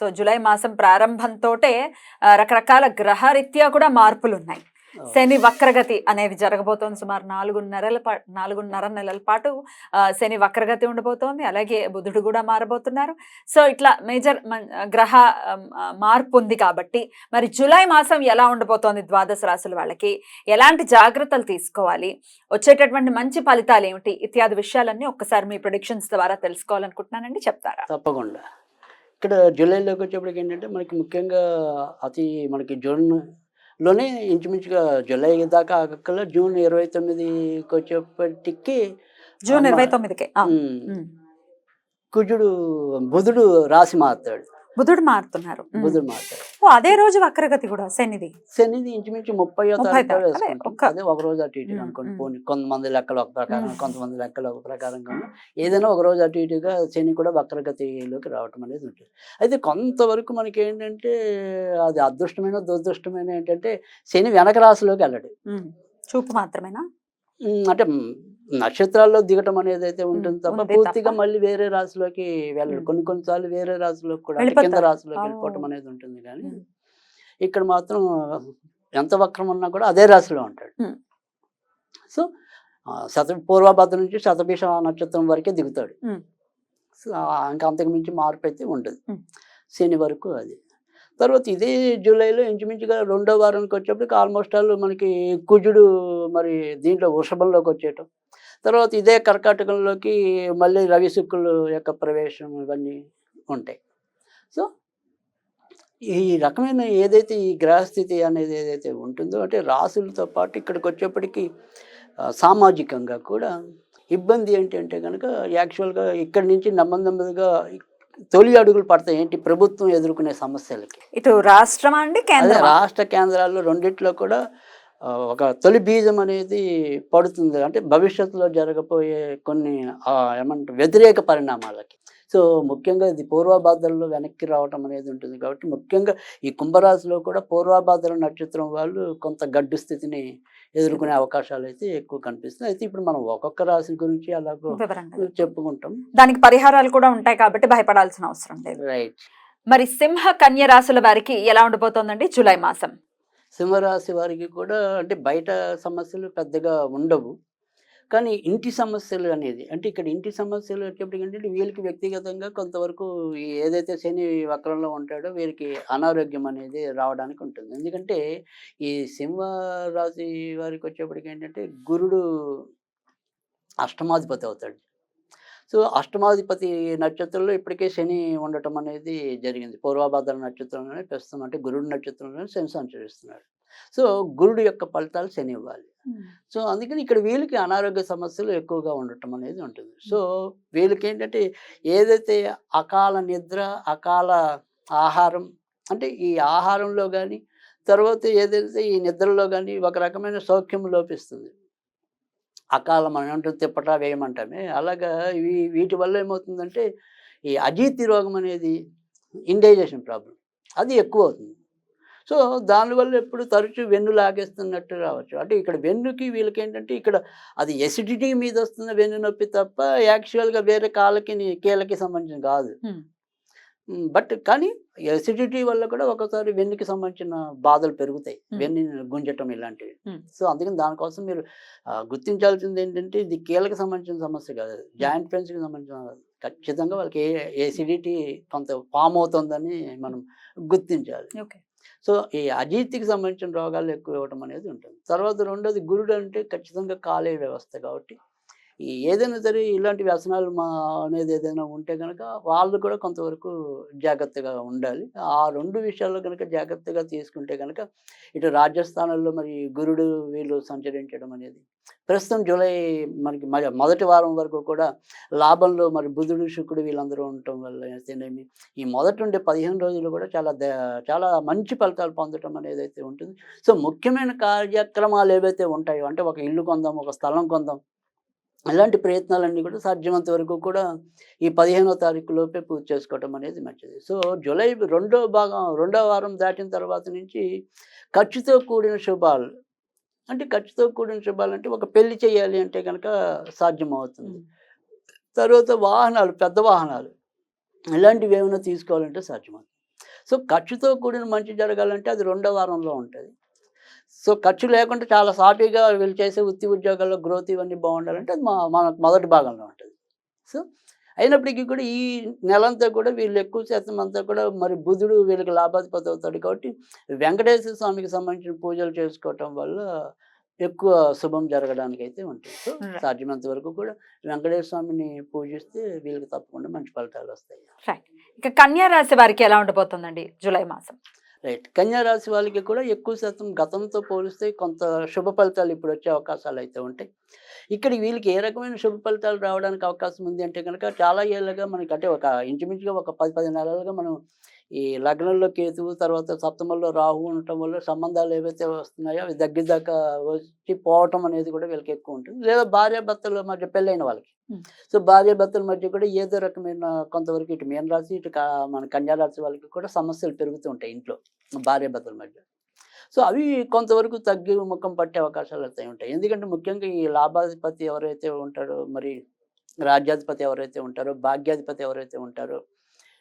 So July మాసం ప్రారంభంతోటే ఆ, రకరకాల గ్రహరీత్యా కూడా మార్పులు ఉన్నాయి శని వక్రగతి అనేది జరగబోతోంది సుమారు నాలుగున్నరల పా నాలుగున్నర నెలల పాటు శని వక్రగతి ఉండబోతోంది అలాగే బుధుడు కూడా మారబోతున్నారు. సో ఇట్లా మేజర్ గ్రహ మార్పు ఉంది కాబట్టి మరి జూలై మాసం ఎలా ఉండబోతోంది ద్వాదశ రాశుల వాళ్ళకి? ఎలాంటి జాగ్రత్తలు తీసుకోవాలి? వచ్చేటటువంటి మంచి ఫలితాలు ఏమిటి ఇత్యాది విషయాలన్నీ ఒక్కసారి మీ ప్రొడిక్షన్స్ ద్వారా తెలుసుకోవాలనుకుంటున్నానండి చెప్తారా? తప్పకుండా. ఇక్కడ జూలైలోకి వచ్చేప్పటికి ఏంటంటే మనకి ముఖ్యంగా అతి మనకి జూన్లోనే ఇంచుమించుగా జూలై దాకా ఆగక్కల జూన్ ఇరవై తొమ్మిదికి వచ్చేప్పటికి జూన్ ఇరవై తొమ్మిదికే. కుజుడు బుధుడు రాశి మారుతాడు. బుధుడు మారుతున్నారు. బుధుడు మారుతాడు ఓ అదే రోజు వక్రగతి కూడా శనిది శనిది ఇంచుమించు ముప్పై. అదే, ఒక రోజు అటు ఉమ్, అనుకోండి. పోనీ కొంతమంది లెక్కలు ఒక ప్రకారం. కొంతమంది లెక్కలు ఒక ప్రకారంగా ఏదైనా ఒక రోజు అటు ఇటుగా శని కూడా వక్రగతిలోకి రావటం అనేది ఉంటుంది అయితే కొంతవరకు మనకి ఏంటంటే అది అదృష్టమైన దురదృష్టమైన ఏంటంటే శని వెనక రాశిలోకి వెళ్ళడు. చూపు మాత్రమేనా అంటే నక్షత్రాల్లో దిగటం అనేది అయితే ఉంటుంది తప్ప పూర్తిగా. మళ్ళీ వేరే రాశిలోకి వెళ్ళడు. కొన్ని కొన్నిసార్లు వేరే రాశిలోకి కూడా కింద. రాశిలోకి. వెళ్ళిపోవటం అనేది ఉంటుంది కానీ. ఇక్కడ మాత్రం ఎంత వక్రం ఉన్నా కూడా అదే రాశిలో ఉంటాడు. సో శత పూర్వభద్ర నుంచి శతభిష నక్షత్రం వరకే దిగుతాడు. సో ఇంకా అంతకు మించి మార్పు అయితే ఉండదు. శని వరకు అది తర్వాత ఇదే జూలైలో ఇంచుమించుగా రెండో వారానికి వచ్చేప్పటికి ఆల్మోస్ట్ ఆల్ మనకి కుజుడు మరి దీంట్లో వృషభంలోకి వచ్చేయటం తర్వాత ఇదే కర్కాటకంలోకి మళ్ళీ రవి శుక్రుల యొక్క ప్రవేశం ఇవన్నీ ఉంటాయి. సో ఈ రకమైన ఏదైతే ఈ గ్రహస్థితి అనేది ఏదైతే ఉంటుందో అంటే రాసులతో పాటు ఇక్కడికి వచ్చేప్పటికి సామాజికంగా కూడా ఇబ్బంది ఏంటి అంటే కనుక యాక్చువల్గా ఇక్కడి నుంచి నెమ్మది నెమ్మదిగా తొలి అడుగులు పడతాయి. ఏంటి? ప్రభుత్వం ఎదుర్కొనే సమస్యలకి. ఇటు రాష్ట్రమా అండి రాష్ట్ర కేంద్రాల్లో రెండిట్లో కూడా ఒక తొలి బీజం అనేది పడుతుంది. అంటే భవిష్యత్తులో జరగబోయే కొన్ని ఏమంటారు వ్యతిరేక పరిణామాలకి. సో ముఖ్యంగా ఇది పూర్వభాద్రలో వెనక్కి రావటం అనేది ఉంటుంది కాబట్టి ముఖ్యంగా ఈ కుంభరాశిలో కూడా పూర్వభాద్ర నక్షత్రం వాళ్ళు కొంత గడ్డు స్థితిని ఎదుర్కొనే అవకాశాలు అయితే ఎక్కువ కనిపిస్తాయి అయితే ఇప్పుడు మనం ఒక్కొక్క రాశి గురించి అలాగో చెప్పుకుంటాం. దానికి పరిహారాలు కూడా ఉంటాయి కాబట్టి భయపడాల్సిన అవసరం లేదు. రైట్. మరి సింహ కన్య రాశుల వారికి ఎలా ఉండబోతోందండి? జూలై మాసం. సింహరాశి వారికి కూడా అంటే బయట సమస్యలు పెద్దగా ఉండవు. కానీ ఇంటి సమస్యలు అనేది అంటే ఇక్కడ ఇంటి సమస్యలు వచ్చేప్పటికంటే వీళ్ళకి వ్యక్తిగతంగా కొంతవరకు ఏదైతే శని వక్రంలో ఉంటాడో వీరికి అనారోగ్యం అనేది రావడానికి ఉంటుంది. ఎందుకంటే ఈ సింహ రాశి వారికి వచ్చేప్పటికి ఏంటంటే గురుడు అష్టమాధిపతి అవుతాడు. సో అష్టమాధిపతి నక్షత్రంలో ఇప్పటికే శని ఉండటం అనేది జరిగింది. పూర్వభద్ర నక్షత్రంలోనే ప్రస్తుతం అంటే గురుడు నక్షత్రంలోనే శని సంచరిస్తున్నాడు. సో గురుడు యొక్క ఫలితాలు శని ఇవ్వాలి. సో అందుకని ఇక్కడ వీళ్ళకి అనారోగ్య సమస్యలు ఎక్కువగా ఉండటం అనేది ఉంటుంది. సో వీళ్ళకి ఏంటంటే ఏదైతే అకాల నిద్ర అకాల ఆహారం అంటే ఈ ఆహారంలో కానీ తర్వాత ఏదైతే ఈ నిద్రలో కానీ ఒక రకమైన సౌఖ్యం లోపిస్తుంది. అకాల మనం తిప్పటా వేయమంటామే అలాగా ఇవి వీటి వల్ల ఏమవుతుందంటే ఈ అజీర్తి రోగం అనేది ఇండైజెషన్ ప్రాబ్లం అది ఎక్కువ అవుతుంది. సో దానివల్ల ఎప్పుడు తరచూ వెన్ను లాగేస్తున్నట్టు రావచ్చు. అంటే ఇక్కడ వెన్నుకి వీళ్ళకి ఏంటంటే ఇక్కడ అది ఎసిడిటీ మీద వస్తున్న వెన్ను నొప్పి తప్ప యాక్చువల్గా వేరే కాళ్ళకి కీళ్ళకి సంబంధించిన కాదు. బట్ కానీ ఎసిడిటీ వల్ల కూడా ఒకసారి వెన్నుకి సంబంధించిన బాధలు పెరుగుతాయి. వెన్ను గుంజటం ఇలాంటివి. సో అందుకని దానికోసం మీరు గుర్తించాల్సింది ఏంటంటే ఇది కీళ్ళకి సంబంధించిన సమస్య కాదు. జాయింట్ పెయిన్స్కి సంబంధించిన. ఖచ్చితంగా వాళ్ళకి ఏ ఎసిడిటీ కొంత ఫామ్ అవుతుందని మనం గుర్తించాలి. ఓకే. సో ఈ అజీర్తికి సంబంధించిన రోగాలు ఎక్కువ ఇవ్వడం అనేది ఉంటుంది. తర్వాత రెండోది గురుడు అంటే ఖచ్చితంగా కాలేయ వ్యవస్థ కాబట్టి ఏదైనా సరే ఇలాంటి వ్యసనాలు మా అనేది ఏదైనా ఉంటే కనుక వాళ్ళు కూడా కొంతవరకు జాగ్రత్తగా ఉండాలి. ఆ రెండు విషయాల్లో కనుక జాగ్రత్తగా తీసుకుంటే కనుక ఇటు రాజస్థానంలో మరి గురుడు వీళ్ళు సంచరించడం అనేది ప్రస్తుతం జూలై మనకి మ- మొదటి వారం వరకు కూడా లాభంలో మరి బుధుడు శుక్రుడు వీళ్ళందరూ ఉండటం వల్ల అయితేనేమి ఈ మొదటి ఉండే పదిహేను రోజులు కూడా చాలా చాలా మంచి ఫలితాలు పొందటం అనేది అయితే ఉంటుంది. సో ముఖ్యమైన కార్యక్రమాలు ఏవైతే ఉంటాయో అంటే ఒక ఇల్లు కొందాం ఒక స్థలం కొందాం ఇలాంటి ప్రయత్నాలన్నీ కూడా సాధ్యమంత వరకు కూడా ఈ పదిహేనో తారీఖు లోపే పూర్తి చేసుకోవటం అనేది మంచిది. సో జూలై రెండో భాగం రెండో వారం దాటిన తర్వాత నుంచి ఖర్చుతో కూడిన శుభాలు అంటే ఖర్చుతో కూడిన శుభాలు అంటే ఒక పెళ్ళి చేయాలి అంటే కనుక సాధ్యమవుతుంది. తర్వాత వాహనాలు పెద్ద వాహనాలు ఇలాంటివి ఏమైనా తీసుకోవాలంటే సాధ్యమవుతుంది. సో ఖర్చుతో కూడిన మంచి జరగాలంటే అది రెండో వారంలో ఉంటుంది. సో ఖర్చు లేకుండా చాలా సాఫీగా వీళ్ళు చేసే వృత్తి ఉద్యోగాల్లో గ్రోత్ ఇవన్నీ బాగుండాలంటే అది మా మన మొదటి భాగంలో ఉంటుంది. సో అయినప్పటికీ కూడా ఈ నెలంతా కూడా వీళ్ళు ఎక్కువ శాతం అంతా కూడా మరి బుధుడు వీళ్ళకి లాభాధిపతి అవుతాడు కాబట్టి వెంకటేశ్వర స్వామికి సంబంధించిన పూజలు చేసుకోవటం వల్ల ఎక్కువ శుభం జరగడానికి అయితే ఉంటుంది. సో. సాధ్యమైనంత వరకు కూడా వెంకటేశ్వర స్వామిని పూజిస్తే వీళ్ళకి తప్పకుండా మంచి ఫలితాలు వస్తాయి. ఇక కన్యా రాశి వారికి ఎలా ఉండబోతుందండి జూలై మాసం? రైట్. కన్యారాశి వాళ్ళకి కూడా ఎక్కువ శాతం గతంతో పోలిస్తే కొంత శుభ ఫలితాలు ఇప్పుడు వచ్చే అవకాశాలు అయితే ఉంటాయి. ఇక్కడ వీళ్ళకి ఏ రకమైన శుభ ఫలితాలు రావడానికి అవకాశం ఉంది అంటే కనుక చాలా ఏళ్ళగా మనకి అంటే ఒక ఇంచుమించుగా ఒక పది పది నెలలుగా మనం ఈ లగ్నంలో కేతువు తర్వాత సప్తమంలో రాహు ఉండటం వల్ల సంబంధాలు ఏవైతే వస్తున్నాయో అవి దగ్గర దాకా వచ్చి పోవటం అనేది కూడా వీళ్ళకి ఎక్కువ ఉంటుంది. లేదా భార్యాభర్తల మధ్య పెళ్ళైన వాళ్ళకి. సో భార్యాభర్తల మధ్య కూడా ఏదో రకమైన కొంతవరకు ఇటు మీన రాశి ఇటు మన కన్యా రాశి వాళ్ళకి కూడా సమస్యలు పెరుగుతూ ఉంటాయి ఇంట్లో భార్యాభర్తల మధ్య. సో అవి కొంతవరకు తగ్గి ముఖం పట్టే అవకాశాలు అయితే ఉంటాయి. ఎందుకంటే ముఖ్యంగా ఈ లాభాధిపతి ఎవరైతే ఉంటారో మరి రాజ్యాధిపతి ఎవరైతే ఉంటారో భాగ్యాధిపతి ఎవరైతే ఉంటారో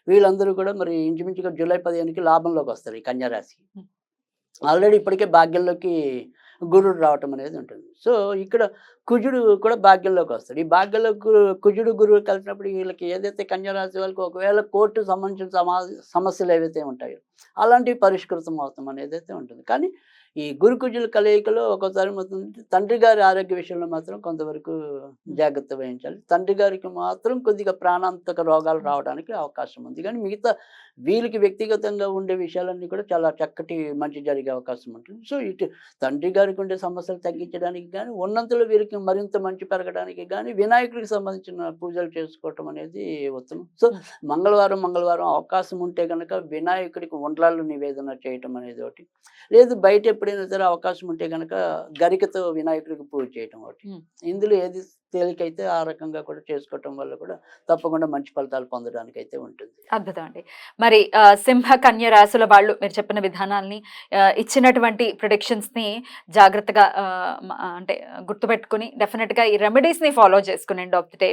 వీళ్ళందరూ కూడా మరి ఇంచుమించుగా జూలై పదిహేనుకి లాభంలోకి వస్తారు ఈ కన్యారాశి ఆల్రెడీ ఇప్పటికే భాగ్యంలోకి గురుడు రావటం అనేది ఉంటుంది. సో ఇక్కడ కుజుడు కూడా భాగ్యంలోకి వస్తాడు. ఈ భాగ్యంలో కుజుడు గురువు కలిసినప్పుడు వీళ్ళకి ఏదైతే కన్యా రాశి వాళ్ళకి ఒకవేళ కోర్టు సంబంధించిన సమా సమస్యలు ఏవైతే ఉంటాయో అలాంటివి పరిష్కృతం అవుతాం అనేది అయితే ఉంటుంది. కానీ ఈ గురు కుజుల కలయికలో ఒక్కోసారి మొత్తం తండ్రి గారి ఆరోగ్య విషయంలో మాత్రం కొంతవరకు జాగ్రత్త వహించాలి. తండ్రి గారికి మాత్రం కొద్దిగా ప్రాణాంతక రోగాలు రావడానికి అవకాశం ఉంది. కానీ మిగతా వీళ్ళకి వ్యక్తిగతంగా ఉండే విషయాలన్నీ కూడా చాలా చక్కటి మంచి జరిగే అవకాశం ఉంటుంది. సో ఇటు తండ్రి గారికి ఉండే సమస్యలు తగ్గించడానికి కానీ ఉన్నంతలో వీరికి మరింత మంచి పెరగడానికి కానీ వినాయకుడికి సంబంధించిన పూజలు చేసుకోవటం అనేది ఉత్తమం. సో మంగళవారం మంగళవారం అవకాశం ఉంటే కనుక వినాయకుడికి వంటలాలు నివేదన చేయటం అనేది ఒకటి. లేదు బయట ఎప్పుడైనా సరే అవకాశం ఉంటే కనుక గరికతో వినాయకుడికి పూజ చేయటం ఒకటి. ఇందులో ఏది తేలికైతే ఆ రకంగా కూడా చేసుకోవటం వల్ల కూడా తప్పకుండా మంచి ఫలితాలు పొందడానికి అయితే ఉంటుంది. అద్భుతం అండి. మరి సింహ కన్య రాశుల వాళ్ళు మీరు చెప్పిన విధానాల్ని ఇచ్చినటువంటి predictions ని జాగ్రత్తగా అంటే గుర్తుపెట్టుకుని డెఫినెట్గా ఈ రెమెడీస్ని ఫాలో చేసుకుని ఎండ్ ఆఫ్ ది డే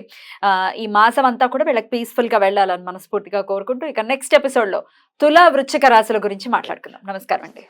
ఈ మాసం అంతా కూడా వీళ్ళకి పీస్ఫుల్గా వెళ్ళాలని మనస్ఫూర్తిగా కోరుకుంటూ ఇక నెక్స్ట్ ఎపిసోడ్లో వృచ్చిక రాశుల గురించి మాట్లాడుకుందాం. నమస్కారం అండి.